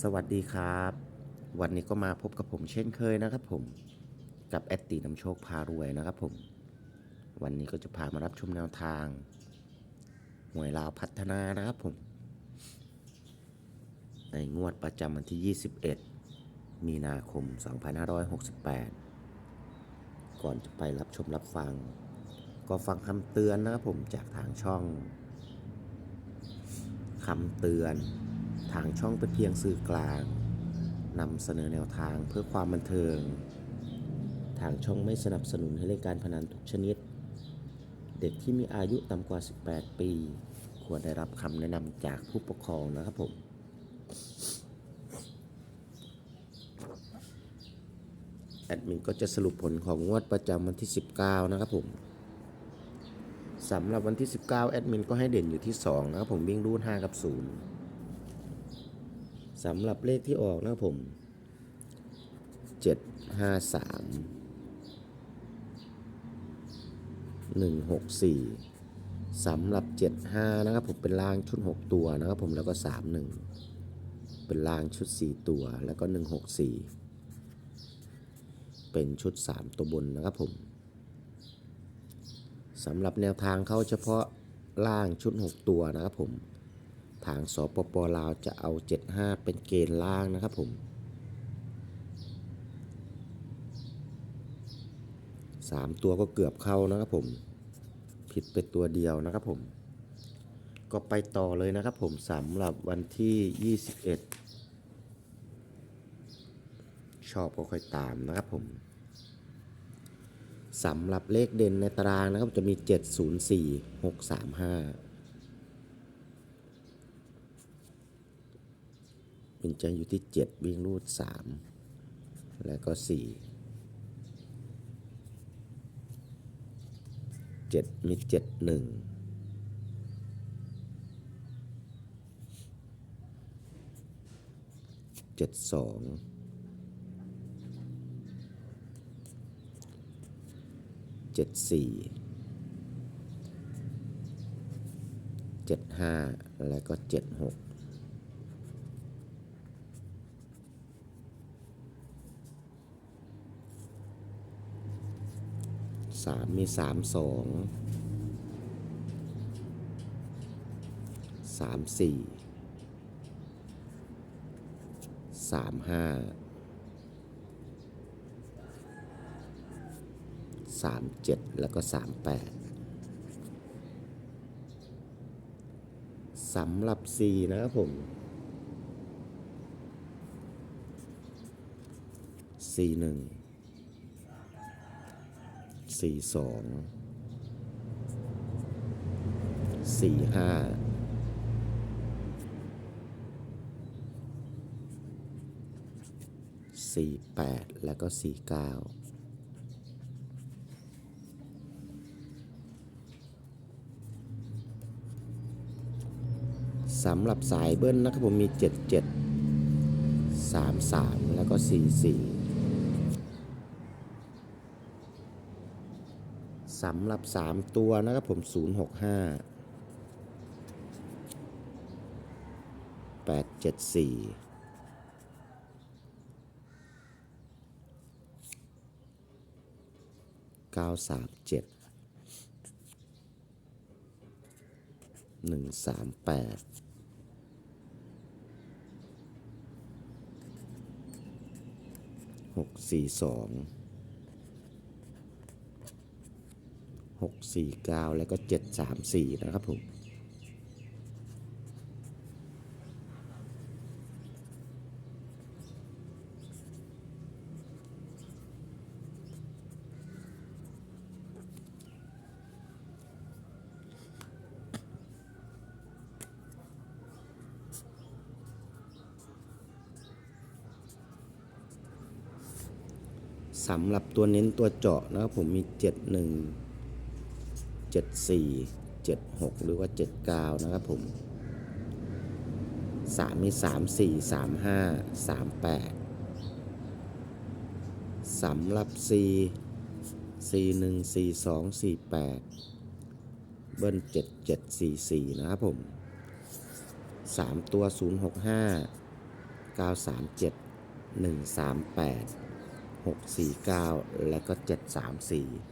สวัสดีครับ วันนี้ก็มาพบกับผมเช่นเคยนะครับผมกับแอดตีนำโชคพารวยนะครับผม วันนี้ก็จะพามารับชมแนวทางหวยลาวพัฒนานะครับผม ในงวดประจำวันที่ 21 มีนาคม 2568 ก่อนจะไปรับชมรับฟัง ก็ฟังคำเตือนนะครับผมจากทางช่องคำเตือน ทางช่องเป็นเพียงสื่อกลางนำเสนอแนวทางเพื่อความบันเทิง ทางช่องไม่สนับสนุนให้เล่นการพนันทุกชนิด เด็กที่มีอายุต่ำกว่า 18 ปี ควรได้รับคำแนะนำจากผู้ปกครองนะครับผมแอดมินก็จะสรุปผลของงวดประจำวันที่ 19 นะครับผมสำหรับวันที่ 19 แอดมินก็ให้เด่นอยู่ที่ 2 นะครับผมวิ่งรูด5กับ 0 สำหรับเลขที่ออกนะครับผม753 164สำหรับ 75 นะครับผมเป็นล่างชุด 6 ตัวนะครับผมแล้วก็ 31 เป็นล่างชุด 4 ตัวแล้วก็ 164 เป็นชุด 3 ตัวบนนะครับผมสำหรับแนวทางเขาเฉพาะล่างชุด 6 ตัวนะครับผม ทางสปปลาวจะเอา 75 เป็นเกณฑ์ล่างนะครับผม3ตัวก็เกือบเข้านะครับผม ผิดไปตัวเดียวนะครับผม ก็ไปต่อเลยนะครับผมสำหรับวันที่ 21 ชอบก็ค่อยตามนะครับผมสำหรับเลขเด่นในตารางนะครับจะมี 704 635 เป็นใจอยู่ที่ 7 วิ่งรูด 3 แล้วก็ 4 7 มี 7 1 7 2เจ็ดสี่เจ็ดห้าแล้วก็เจ็ดหก สามมีสามสองสามสี่สามห้าสามเจ็ดแล้วก็สามแปดสำหรับ C นะครับผม C หนึ่ง C สอง C ห้า C แปดแล้วก็ C เก้าสำหรับสายเบิ้ลนะครับผมมี 77 33 แล้วก็ 44 สำหรับ 3 ตัวนะครับผม 065 874 937หนึ่ สี่เก้าแล้วก็เจ็ดสามสี่นะครับผมสำหรับตัวเน้นตัวเจาะนะครับผมมี 71 74 76 หรือว่า 79 นะครับผม3มี 34 35 38สำหรับ C C 1 4 2 4 8เบิ้ล7 7 4 4 นะครับผม 3 ตัว 065 937 138 649 และก็ 7 3 4